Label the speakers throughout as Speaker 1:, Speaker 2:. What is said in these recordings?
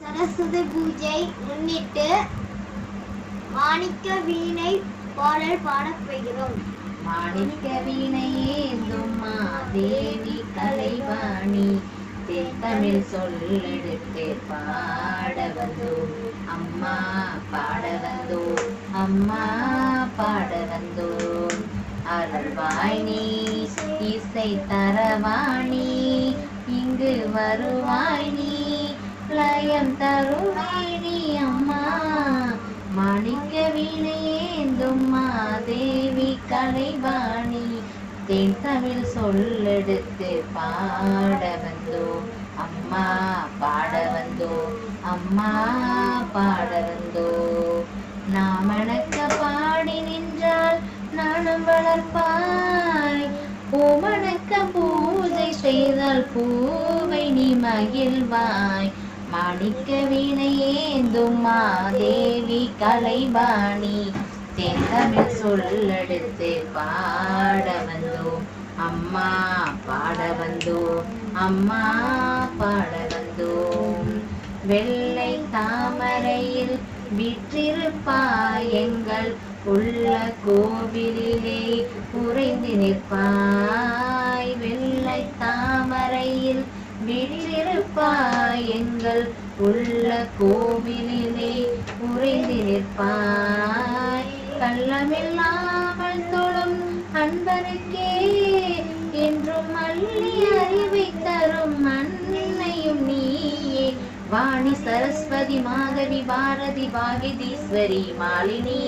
Speaker 1: சரஸ்வதி பூஜை முன்னிட்டு மாணிக்க வீணை பாடல் பாடப் போகிறோம்.
Speaker 2: மாணிக்க வீணையேந்தும் மாதேவி கலைவாணி தமிழ் சொல்லெடுத்து பாட வந்தோ அம்மா பாட வந்தோ அம்மா பாட வந்தோ அருள்வாய் இசை தரவாணி இங்கு வருவாய் நீ. லயம் தருவாய் நீ அம்மா. மாணிக்க வீணையேந்தும் மாதேவி கலைவாணி. தென் தமிழ் சொல்லெடுத்து பாட வந்தோ. அம்மா பாட வந்தோ. அம்மா பாட வந்தோ. நாமணக்க பாடி நின்றால் நானும் வளர்ப்பாய். பூமணக்க பூஜை செய்தால் பூவை நீ மகிழ்வாய். மாணிக்க வீணையேந்தும் மாதேவி கலைவாணி தென்தமிழ் சொல்லெடுத்து பாட வந்தோம் அம்மா பாட வந்தோம் அம்மா பாட வந்தோம் வெள்ளை தாமரையில் விற்றிருப்பாய் எங்கள் உள்ள கோவிலிலே உறைந்து நிற்பாய். வெள்ளை தாமரையில் விற்றிருப்பாய் எங்கள் உள்ள கோவிலிலே உறைந்து நிற்பாய் கள்ளமில்லாமல் தொழும் அன்பருக்கே என்றும் அள்ளி அறிவை தரும் அன்னையும் நீயே. வாணி சரஸ்வதி மாதவி பாரதி பாகிதீஸ்வரி மாலினி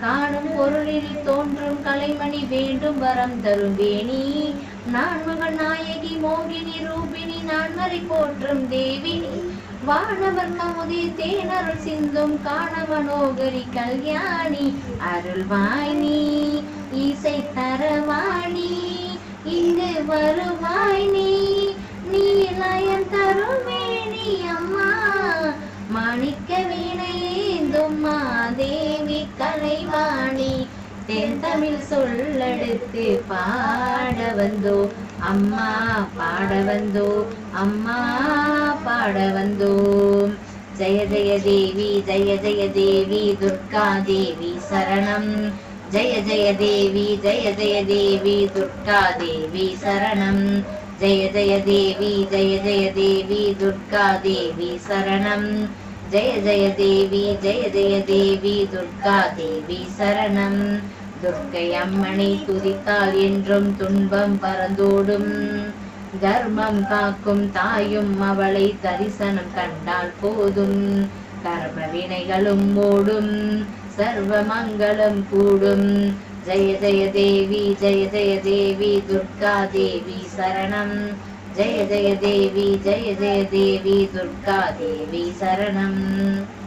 Speaker 2: காணும் பொருளில் தோன்றும் கலைமணி வேண்டும் வரம் தரும் வேணி. நான்மகள் நாயகி மோகினி ரூபினி நான்மறை போற்றும் தேவினி. வானவர் கமுதி தேனருள் சிந்தும் காண மனோகரி கல்யாணி. அருள்வாணி இசை தரவாணி. இங்கு வருவாய் நீ நீ லயம் தருமேனி அம்மா. மாணிக்க வீணையேந்தும் மாதேவி கலைவாணி. தென் தமிழ் சொல்லெடுத்து பாட வந்தோ அம்மா பாட வந்தோ அம்மா பாட வந்தோம் ஜெய ஜெய தேவி ஜெய ஜெய தேவி துர்கா தேவி சரணம். ஜெய ஜெய தேவி ஜெய ஜெய தேவி துர்கா தேவி சரணம். ஜெய ஜெய தேவி ஜெய ஜெய தேவி துர்கா தேவி சரணம். ஜெய ஜெய தேவி ஜெய ஜெய தேவி துர்கா தேவி சரணம் துர்க்கை அம்மனை துதித்தால் என்றும் துன்பம் பறந்தோடும். தர்மம் காக்கும் தாயும் அவளை தரிசனம் கண்டால் போதும். கர்ம வினைகளும் ஓடும் சர்வ மங்களம் கூடும். ஜெய ஜெய தேவி ஜெய ஜெய தேவி துர்கா தேவி சரணம். जय जय देवी जय जय देवी दुर्गा देवी शरणम्।